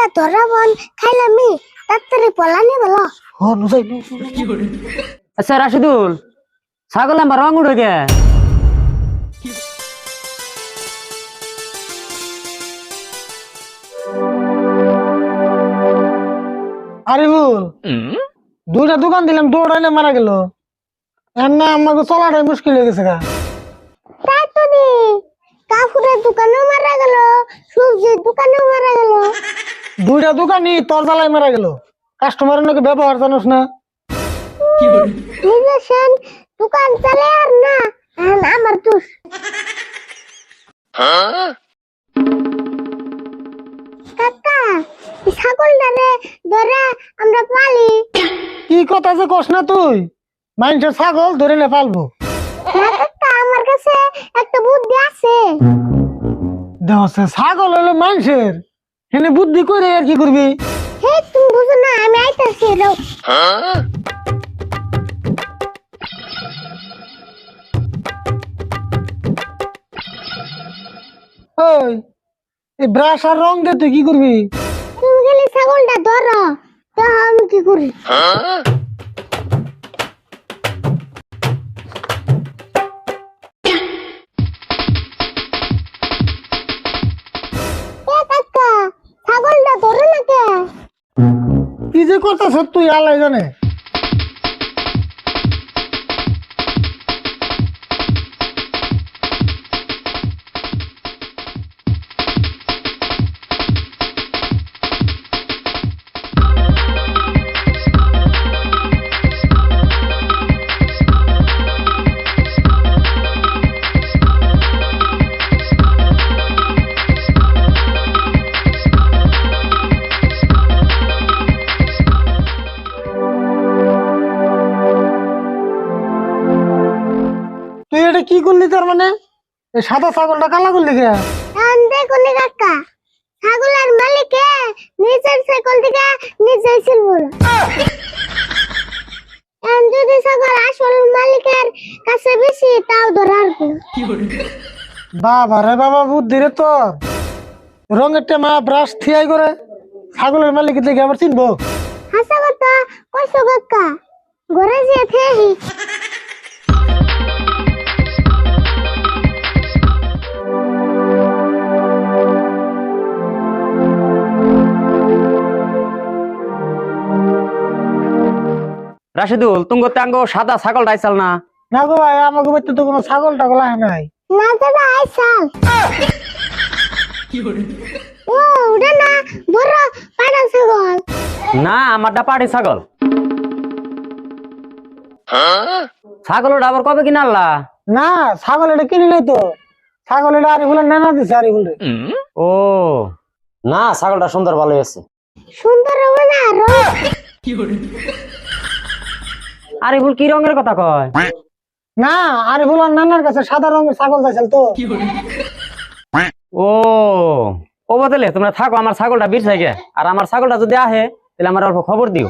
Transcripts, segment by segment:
কাকা তোরা বন খাইলামি তাড়াতাড়ি পলানি বলো। হ নুসাই আচ্ছা রাশিদুল ছাগল আমার রং উঠে গে। দুইটা দোকান দিলাম দৌড়াইলে মারা গেল। এর না আমাকে চলাটাই মুশকিল হয়ে গেছে গা। তাই তো দোকানেও মারা গেল সবজির দোকানেও মারা গেল। দুইটা দোকানই তোর জ্বালায় মারা গেল। কাস্টমারের নাকি ব্যবহার জানোস না? দোকান চলে আর না আমার দোষ। কাকা ছাগলটারে ধরে আমরা পালি। কি কথা যে কস না তুই? মানুষের ছাগল ধরে না পালবো। আমার কাছে একটা বুদ্ধি আছে। ছাগল হলো মানুষের। হেনে বুদ্ধি করে আর কি করবি? হে তুমি বুঝো না আমি আইতাছি রও ওই এই ব্রাশ আর রং দে তুই কি করবি? তুমি খালি ছাগলটা ধরো তা আমি কি করি? কি যে করতেছ তুই আলাই জানে। এটা কি করলি তার মানে? এই সাদা ছাগলটা কালা করলি কে? এখন দেখুন কাকা। ছাগলের মালিকে নিজের ছাগল থেকে নিজেই ছিল যদি ছাগল আসল মালিকের কাছে বেশি তাও ধরার বাবা রে বাবা বুদ্ধি রে তোর। রঙের টেমা ব্রাশ থিয়াই করে ছাগলের মালিক দেখে আবার চিনবো। হাসা কথা কইছো কাকা। ঘরে যেয়ে রাশিদুল তুমি তাঙ্গ সাদা ছাগল ডাইছাল না? না গো ভাই আমাকে বাড়িতে তো কোনো ছাগল টাগল আয় নাই। না দাদা আইসাল ও ওটা না বড় পাড়া ছাগল। না আমারটা পাটি ছাগল। ছাগলটা আবার কবে কিনা আনলা? না ছাগল এটা কিনি নাই তো। ছাগল এটা আরে ফুলের নানা দিছে আরে ফুলে ও। না ছাগলটা সুন্দর ভালো আছে। সুন্দর হবে না রং আরে ফুল কি রঙের কথা কয়? না আরিফুল আর নানার কাছে সাদা রঙের ছাগল যাইছিল তো। ও ও বদলে তোমরা থাকো আমার ছাগলটা বিরছাই গে আর আমার ছাগলটা যদি আহে তাহলে আমার অল্প খবর দিও।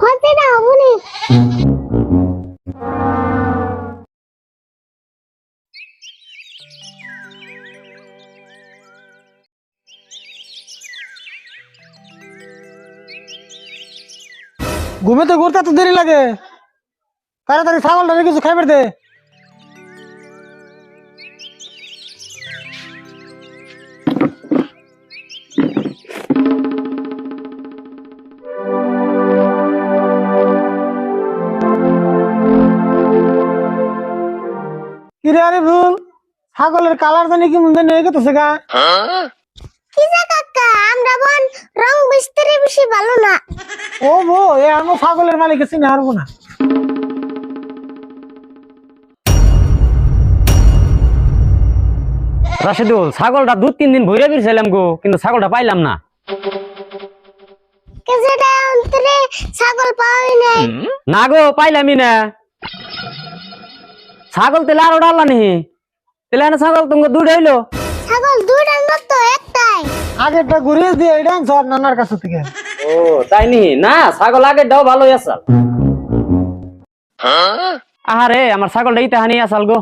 হতে না ঘুমেতে ঘুরতে তো দেরি লাগে? তাড়াতাড়ি ছাগলটা কিছু খাইবার দে। ভুল ছাগলের কালার জানি কি মনে নেই গেছে গা। কি কাকা আমরা বোন রং মিস্ত্রি বেশি ভালো না। ও বো এ আমি ছাগলের মালিক চিনি হারবো না। রাশিদুল ছাগলটা দু তিন দিন ভরে বিরছাইলাম গো কিন্তু ছাগলটা পাইলাম না। কিছুটা অন্তরে ছাগল পাওয়াই নাই। না গো পাইলামই না। ছাগল তেলে আরও ডাল্লা নি তেলে না ছাগল তোমাকে দুধ হইল। আগেরটা ঘুরিয়ে দিয়ে এটা সব নানার কাছে থেকে। ও তাই নি? না ছাগল আগের দাও ভালোই আসাল। আহারে আমার ছাগলটা ইতে হানি আসাল গো।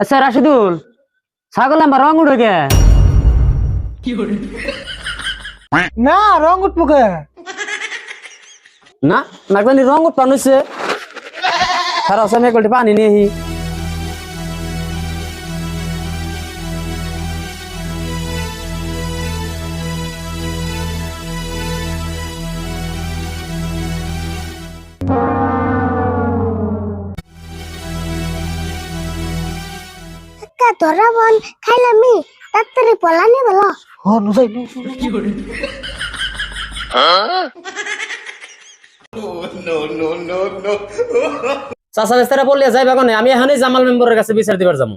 আচ্ছা রাশিদুল ছাগল আমার রং উঠে গে। না রং উঠবো না নাকদানি রং উৎপান হয়েছে সারা আমি এক বালতি পানি নিয়ে আহি। কাকা তোরা বোন খাইলামি তাড়াতাড়ি পলানি বলো ও নুসাই চাচা বেস্তারা বললে যাই বাগানে আমি এখানে জামাল মেম্বরের কাছে বিচার দিবার যাব।